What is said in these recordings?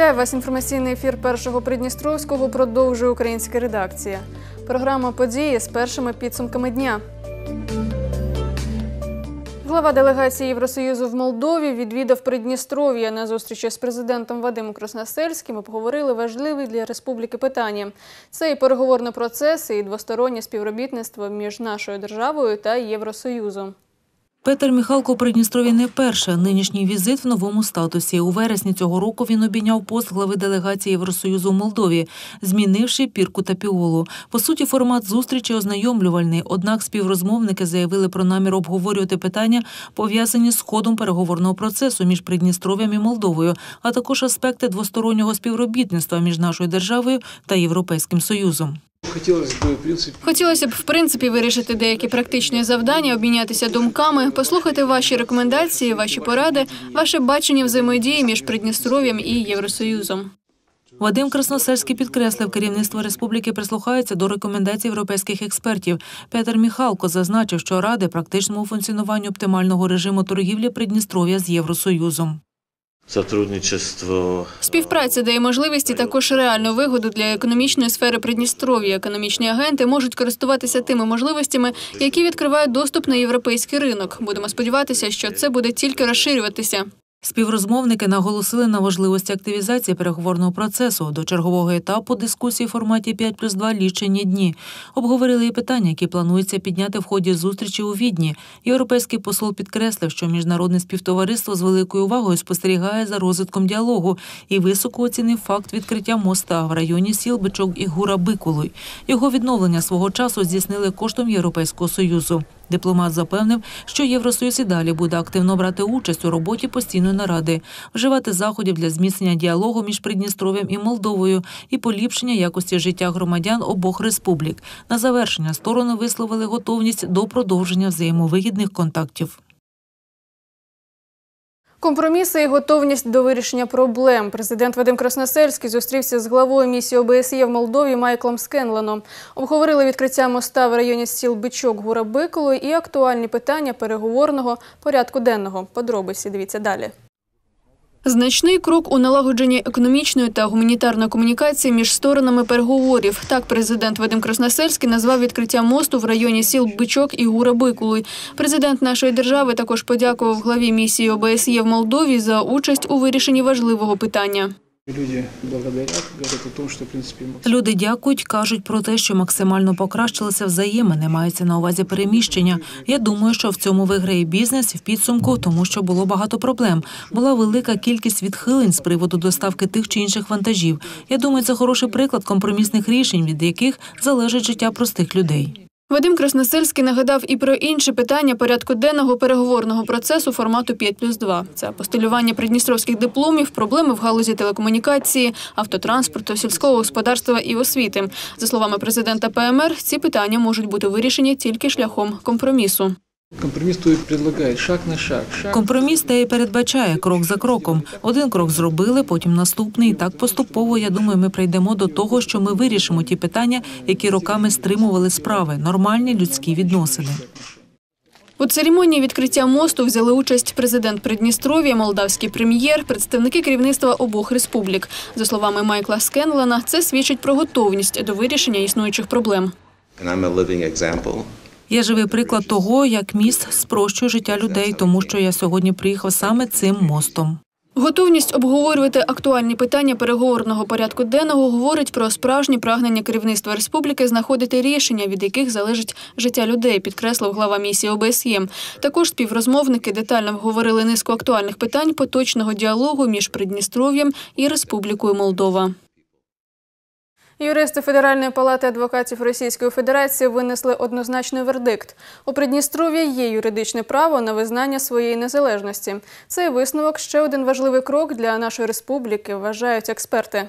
Вітаю вас. Інформаційний ефір першого Придністровського продовжує українська редакція. Програма події з першими підсумками дня. Глава делегації Євросоюзу в Молдові відвідав Придністров'я на зустрічі з президентом Вадимом Красносельським. Обговорили важливі для республіки питання. Це і переговорний процес, і двостороннє співробітництво між нашою державою та Євросоюзом. Петер Міхалко у Придністрові не перше. Нинішній візит в новому статусі. У вересні цього року він обійняв пост глави делегації Євросоюзу в Молдові, змінивши пірку та піолу. По суті, формат зустрічі ознайомлювальний. Однак співрозмовники заявили про намір обговорювати питання, пов'язані з ходом переговорного процесу між Придністров'ям і Молдовою, а також аспекти двостороннього співробітництва між нашою державою та Європейським Союзом. Хотілося б, в принципі, Хотілося б в принципі вирішити деякі практичні завдання, обмінятися думками, послухати ваші рекомендації, ваші поради, ваше бачення взаємодії між Придністров'ям і Євросоюзом. Вадим Красносельський підкреслив, керівництво республіки прислухається до рекомендацій європейських експертів. Петер Міхалко зазначив, що ради практичному функціонуванню оптимального режиму торгівлі Придністров'я з Євросоюзом. Сотрудничество Співпраця дає можливість і також реальну вигоду для економічної сфери Придністров'я. Економічні агенти можуть користуватися тими можливостями, які відкривають доступ на європейський ринок. Будемо сподіватися, що це буде тільки розширюватися. Співрозмовники наголосили на важливості активізації переговорного процесу до чергового етапу дискусії в форматі 5 плюс 2 лічені дні. Обговорили і питання, які планується підняти в ході зустрічі у Відні. Європейський посол підкреслив, що міжнародне співтовариство з великою увагою спостерігає за розвитком діалогу і високо оцінив факт відкриття моста в районі сіл Бичок і Гура Бикулуй. Його відновлення свого часу здійснили коштом Європейського союзу. Дипломат запевнив, що Євросоюз і далі буде активно брати участь у роботі постійної наради, вживати заходів для зміцнення діалогу між Придністров'ям і Молдовою і поліпшення якості життя громадян обох республік. На завершення сторони висловили готовність до продовження взаємовигідних контактів. Компроміси і готовність до вирішення проблем. Президент Вадим Красносельський зустрівся з главою місії ОБСЄ в Молдові Майклом Скенленом. Обговорили відкриття моста в районі сіл Бичок Гура Биколу і актуальні питання переговорного порядку денного. Подробиці дивіться далі. Значний крок у налагодженні економічної та гуманітарної комунікації між сторонами переговорів. Так, президент Вадим Красносельський назвав відкриття мосту в районі сіл Бичок і Гура Бикулуй. Президент нашої держави також подякував главі місії ОБСЄ в Молдові за участь у вирішенні важливого питання. Люди благодарят, говорят о том, что, в принципе, Люди дякують, кажуть про те, що максимально покращилися взаємини, мається на увазі переміщення. Я думаю, що в цьому виграє бізнес в підсумку, тому що було багато проблем. Була велика кількість відхилень з приводу доставки тих чи інших вантажів. Я думаю, це хороший приклад компромісних рішень, від яких залежить життя простих людей. Вадим Красносельський нагадав і про інші питання порядку денного переговорного процесу формату 5 плюс 2. Це постелювання придністровських дипломів, проблеми в галузі телекомунікації, автотранспорту, сільського господарства і освіти. За словами президента ПМР, ці питання можуть бути вирішені тільки шляхом компромісу. Компромисс то и предлагает шаг на шаг. Шаг Компроміс те і передбачає крок за кроком. Один крок зробили, потім наступний. І так поступово, я думаю, ми прийдемо до того, що ми вирішимо ті питання, які роками стримували справи, нормальні людські відносини. У церемонії відкриття мосту взяли участь президент Придністров'я, молдавський прем'єр, представники керівництва обох республік. За словами Майкла Скенлена, це свідчить про готовність до вирішення існуючих проблем. and I'm a living example. Я живий приклад того, як міст спрощує життя людей, тому що я сьогодні приїхав саме цим мостом. Готовність обговорювати актуальні питання переговорного порядку денного говорить про справжнє прагнення керівництва республіки знаходити рішення, від яких залежить життя людей, підкреслив глава місії ОБСЄ. Також співрозмовники детально обговорили низку актуальних питань поточного діалогу між Придністров'ям і Республікою Молдова. Юристи Федеральної палати адвокатів Російської Федерації винесли однозначний вердикт. У Придністров'я є юридичне право на визнання своєї незалежності. Цей висновок ще один важливий крок для нашої республіки, вважають експерти.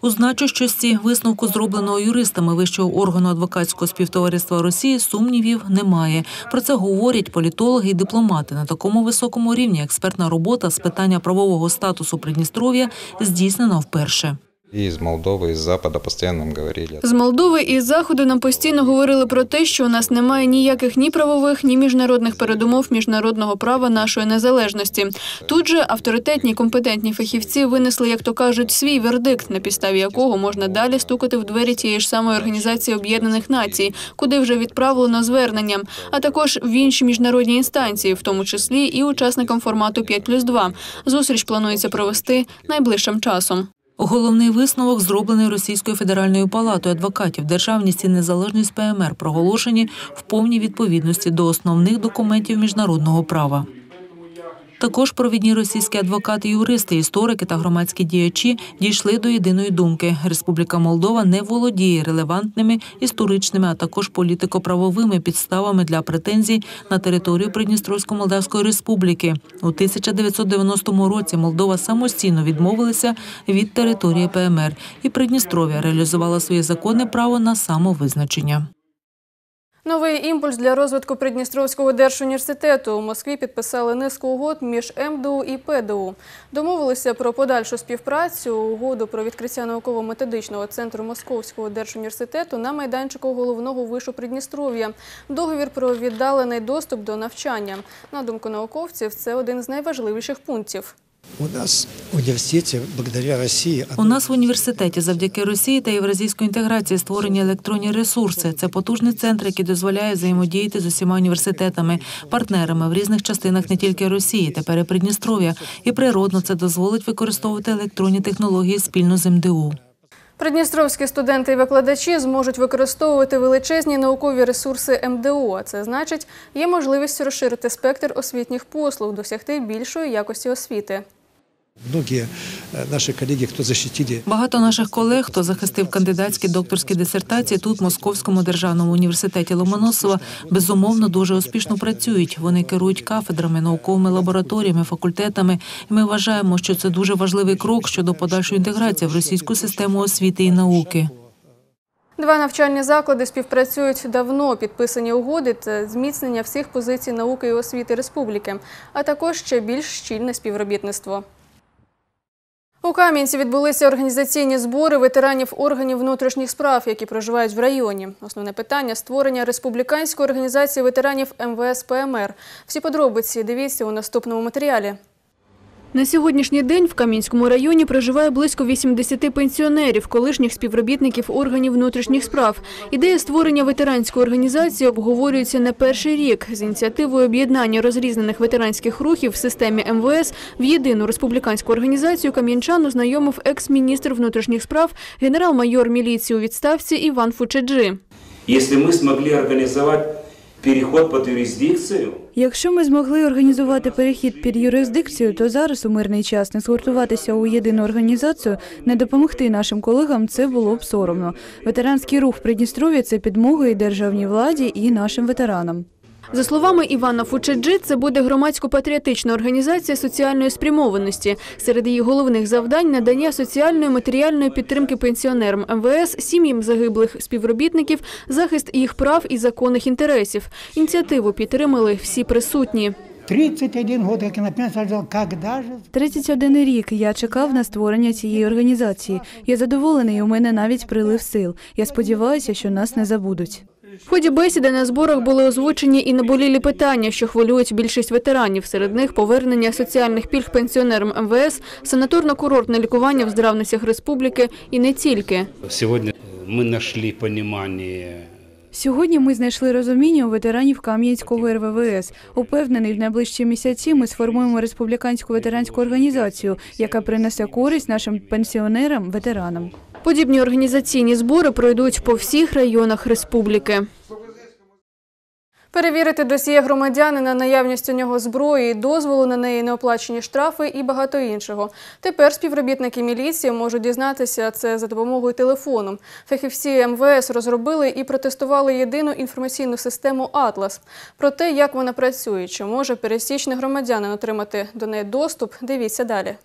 У значущості висновку, зробленого юристами вищого органу адвокатського співтовариства Росії, сумнівів немає. Про це говорять політологи і дипломати. На такому високому рівні експертна робота з питання правового статусу Придністров'я здійснена вперше. И из Молдовы, из Запада постоянно нам говорили. З Молдови і з заходу нам постійно говорили про те, що у нас немає ніяких ні правових, ні міжнародних передумов міжнародного права нашої незалежності. Тут же авторитетні компетентні фахівці винесли, як то кажуть, свій вердикт, на підставі якого можна далі стукати в двері тієї ж самої організації Об'єднаних Націй, куди вже відправлено звернення, а також в інші міжнародні інстанції, в тому числі і учасникам формату 5+,2. Зустріч планується провести найближчим часом. Головний висновок зроблений Російською федеральною палатою адвокатів. Державність і незалежність ПМР проголошені в повній відповідності до основних документів міжнародного права. Також провідні російські адвокати, юристи, історики та громадські діячі дійшли до єдиної думки: Республіка Молдова не володіє релевантними історичними, а також політико-правовими підставами для претензій на територію Придністровсько-Молдавської республіки. У 1990 році Молдова самостійно відмовилася від території ПМР, і Придністров'я реалізувала своє законне право на самовизначення. Новий імпульс для розвитку Придністровського держуніверситету у Москві підписали низку угод між МДУ і ПДУ. Домовилися про подальшу співпрацю, угоду про відкриття науково-методичного центру Московського держуніверситету на майданчику головного вишу Придністров'я. Договір про віддалений доступ до навчання. На думку науковців, це один з найважливіших пунктів. У нас в університеті благодаря Росії У нас в університеті завдяки Росії та євразійської інтеграції створені електронні ресурси. Це потужний центр, який дозволяє взаємодіяти з усіма університетами, партнерами в різних частинах не тільки Росії, тепер і Придністров'я. І природно це дозволить використовувати електронні технології спільно з МДУ. Придністровські студенти і викладачі зможуть використовувати величезні наукові ресурси МДУ. А це значить, є можливість розширити спектр освітніх послуг, досягти більшої якості освіти. Многие э, наши коллеги, кто защитили Багато наших колег, хто захистив кандидатські докторські дисертації тут, в Московському державному університеті Ломоносова, безумовно дуже успішно працюють. Вони керують кафедрами, науковими лабораторіями, факультетами. І ми вважаємо, що це дуже важливий крок щодо подальшої інтеграції в російську систему освіти і науки. Два навчальні заклади співпрацюють давно. Підписані угоди це зміцнення всіх позицій науки і освіти республіки, а також ще більш щільне співробітництво. У Кам'янці відбулися організаційні збори ветеранів органів внутрішніх справ, які проживають в районі. Основне питання створення республіканської організації ветеранів МВС ПМР. Всі подробиці дивіться у наступному матеріалі. На сьогоднішній день в Кам'янському районі проживає близько 80 пенсіонерів, колишніх співробітників органів внутрішніх справ. Ідея створення ветеранської організації обговорюється не перший рік. З ініціативою об'єднання розрізнених ветеранських рухів в системі МВС в єдину республіканську організацію кам'янчан ознайомив екс-міністр внутрішніх справ, генерал-майор міліції у відставці Іван Фучеджи. Если мы смогли организовать переход под юрисдикцию, Якщо ми змогли організувати перехід під юрисдикцію, то зараз у мирний час не згуртуватися у єдину організацію, не допомогти нашим колегам, це було б соромно. Ветеранський рух в Придністров'я – це підмога і державній владі, і нашим ветеранам. За словами Івана Фучеджи, це буде громадсько-патріотична організація соціальної спрямованості. Серед її головних завдань надання соціальної матеріальної підтримки пенсіонерам МВС, сім'ям загиблих співробітників, захист їх прав і законних інтересів. Ініціативу підтримали всі присутні. 31 год, як я на пенсію когда же 31 рік я чекав на створення цієї організації. Я задоволений, у мене навіть прилив сил. Я сподіваюся, що нас не забудуть. В ході бесіди на зборах були озвучені і наболілі питання, що хвилюють більшість ветеранів. Серед них повернення соціальних пільг пенсіонерам МВС, санаторно-курортне лікування в здравницях республіки і не тільки. Сегодня мы нашли понимание Сьогодні ми знайшли розуміння у ветеранів Кам'янського РВВС. Упевнений, в найближчі місяці ми сформуємо республіканську ветеранську організацію, яка принесе користь нашим пенсіонерам, ветеранам. Подібні організаційні збори пройдуть по всіх районах республіки. Перевірити досьє громадянина, наявність у нього зброї, дозволу на неї, неоплачені штрафи і багато іншого. Тепер співробітники міліції можуть дізнатися це за допомогою телефону. Фахівці МВС розробили і протестували єдину інформаційну систему «Атлас». Про те, як вона працює, чи може пересічний громадянин отримати до неї доступ, дивіться далі.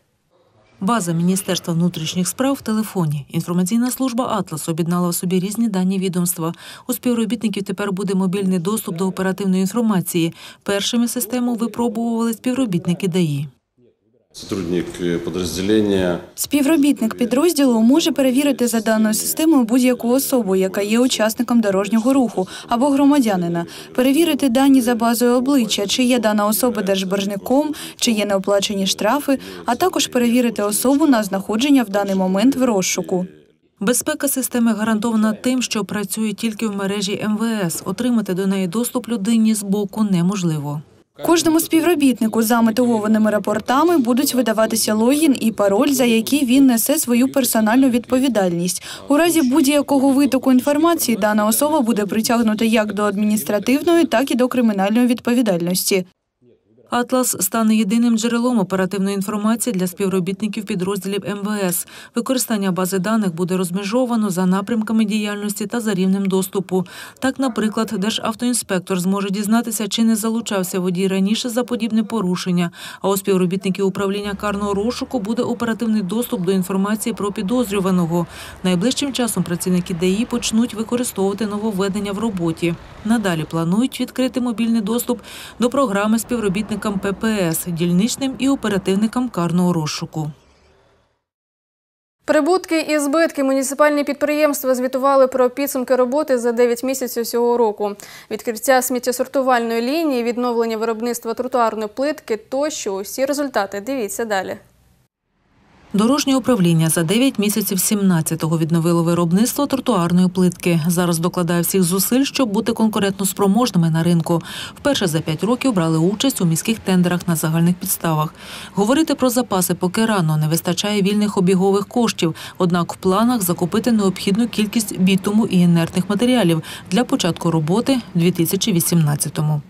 База Міністерства внутрішніх справ в телефоні. Інформаційна служба Атлас об'єднала в собі різні дані відомства. У співробітників тепер буде мобільний доступ до оперативної інформації. Першими систему випробували співробітники ДАІ. Сотрудник э, подразделения Співробітник підрозділу може перевірити за даною системою будь-яку особу, яка є учасником дорожнього руху або громадянина, перевірити дані за базою обличчя, чи є дана особа держборжником, чи є неоплачені штрафи, а також перевірити особу на знаходження в даний момент в розшуку. Безпека системи гарантована тим, що працює тільки в мережі МВС. Отримати до неї доступ людині з боку неможливо. Кожному співробітнику за мотивованими рапортами будуть видаватися логін і пароль, за які він несе свою персональну відповідальність. У разі будь-якого витоку інформації дана особа буде притягнута як до адміністративної, так і до кримінальної відповідальності. Атлас стане єдиним джерелом оперативної інформації для співробітників підрозділів МВС. Використання бази даних буде розмежовано за напрямками діяльності та за рівнем доступу. Так, наприклад, державтоінспектор зможе дізнатися, чи не залучався водій раніше за подібне порушення. А у співробітників управління карного розшуку буде оперативний доступ до інформації про підозрюваного. Найближчим часом працівники ДАІ почнуть використовувати нововведення в роботі. Надалі планують відкрити мобільний доступ до програми співробітникам ППС, дільничним і оперативникам карного розшуку. Прибутки і збитки муніципальні підприємства звітували про підсумки роботи за 9 місяців цього року. Відкриття сміттєсортувальної лінії, відновлення виробництва тротуарної плитки тощо. Усі результати дивіться далі. Дорожнє управління за 9 місяців 17-го відновило виробництво тротуарної плитки. Зараз докладає всіх зусиль, щоб бути конкурентно спроможними на ринку. Вперше за 5 років брали участь у міських тендерах на загальних підставах. Говорити про запаси поки рано не вистачає вільних обігових коштів. Однак в планах закупити необхідну кількість бітуму і інертних матеріалів для початку роботи в 2018-му.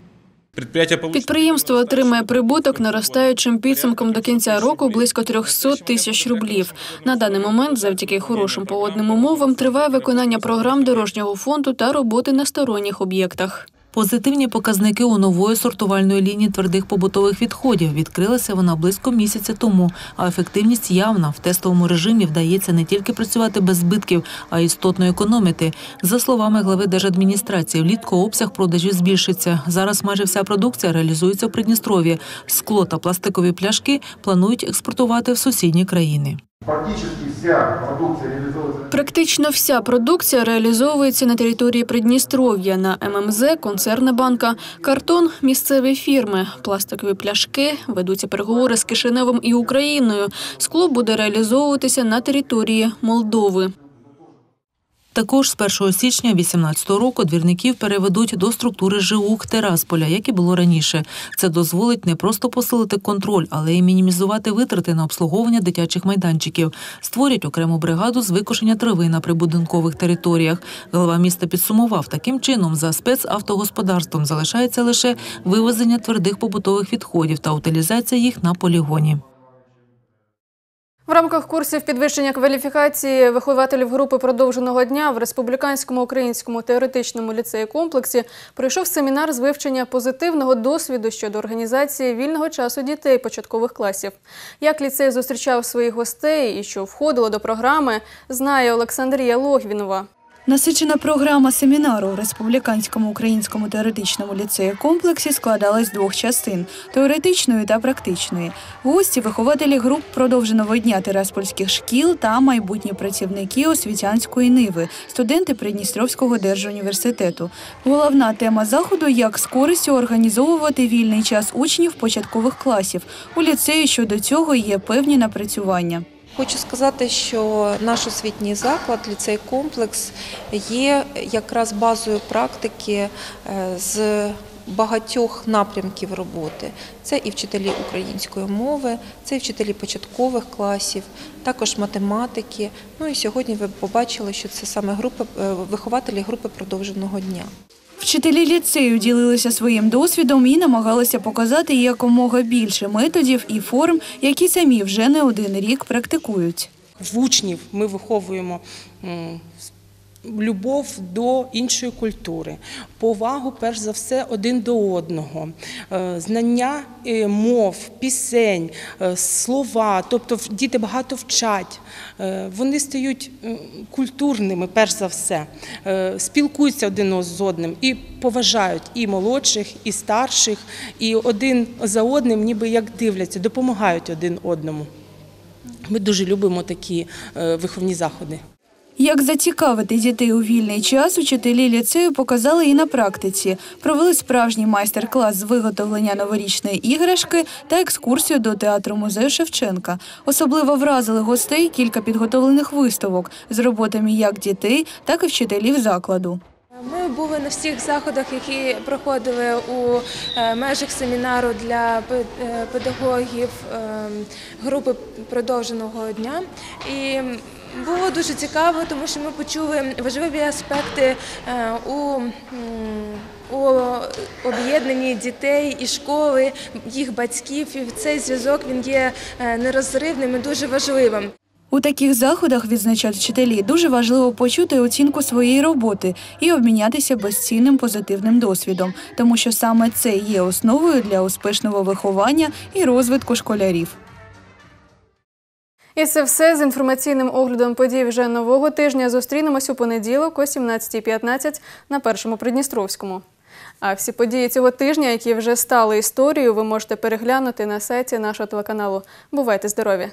Підприємство отримає прибуток наростаючим підсумком до кінця року близько 300 тисяч рублів. На даний момент, завдяки хорошим погодним умовам, триває виконання програм дорожнього фонду та роботи на сторонніх об'єктах. Позитивні показники у нової сортувальної лінії твердих побутових відходів. Відкрилася вона близько місяця тому, а ефективність явна. В тестовому режимі вдається не тільки працювати без збитків, а й істотно економити. За словами глави держадміністрації, влітку обсяг продажів збільшиться. Зараз майже вся продукція реалізується в Придністров'ї. Скло та пластикові пляшки планують експортувати в сусідні країни. Практично вся продукція реалізовується на території Придністров'я на ММЗ, концерна банка, картон місцеві фірми, пластикові пляшки. Ведуться переговори з Кишиневом і Україною. Скло буде реалізовуватися на території Молдови. Також з 1 січня 2018 року двірників переведуть до структури ЖУК Терасполя, як і було раніше. Це дозволить не просто посилити контроль, але й мінімізувати витрати на обслуговування дитячих майданчиків. Створять окрему бригаду з викошення трави на прибудинкових територіях. Голова міста підсумував, таким чином за спецавтогосподарством залишається лише вивезення твердих побутових відходів та утилізація їх на полігоні. В рамках курсів підвищення кваліфікації вихователів групи продовженого дня в республіканському українському теоретичному ліцеї комплексі пройшов семінар з вивчення позитивного досвіду щодо організації вільного часу дітей початкових класів. Як ліцей зустрічав своїх гостей і що входило до програми, знає Олександрія Логвінова. Насичена програма семінару у республіканському українському теоретичному ліцеї комплексі складалась з двох частин теоретичної та практичної. Гості вихователі груп продовженого дня тераспольських шкіл та майбутні працівники освітянської ниви, студенти Придністровського держуніверситету. Головна тема заходу як з користю організовувати вільний час учнів початкових класів. У ліцеї щодо цього є певні напрацювання. Хочу сказати, що наш освітній заклад, ліцей комплекс, є якраз базою практики е, з багатьох напрямків роботи. Це і вчителі української мови, це і вчителі початкових класів, також математики. Ну і сьогодні ви побачили, що це саме групи е, вихователі групи продовженого дня. Вчителі ліцею ділилися своїм досвідом і намагалися показати якомога більше методів і форм, які самі вже не один рік практикують. В учнів ми виховуємо любов до іншої культури, повагу, перш за все, один до одного, е, знання е, мов, пісень, е, слова. Тобто діти багато вчать, вони стають культурними, перш за все, спілкуються один з одним і поважають і молодших, і старших, і один за одним, ніби як дивляться, допомагають один одному. Ми дуже любимо такі виховні заходи. Як зацікавити дітей у вільний час, учителі ліцею показали і на практиці. Провели справжній майстер-клас з виготовлення новорічної іграшки та екскурсію до театру музею Шевченка. Особливо вразили гостей кілька підготовлених виставок з роботами як дітей, так і вчителів закладу. Ми були на всіх заходах, які проходили у е, межах семінару для е, педагогів е, групи продовженого дня. І було дуже цікаво, тому що ми почули важливі аспекти е, у, у об'єднанні дітей і школи, їх батьків. І цей зв'язок він є е, нерозривним і дуже важливим. У таких заходах відзначають вчителі дуже важливо почути оцінку своєї роботи і обмінятися безцінним позитивним досвідом, тому що саме це є основою для успішного виховання і розвитку школярів. І це все з інформаційним оглядом подій вже нового тижня. Зустрінемось у понеділок о 17.15 на першому Придністровському. А всі події цього тижня, які вже стали історією, ви можете переглянути на сайті нашого телеканалу. Бувайте здорові!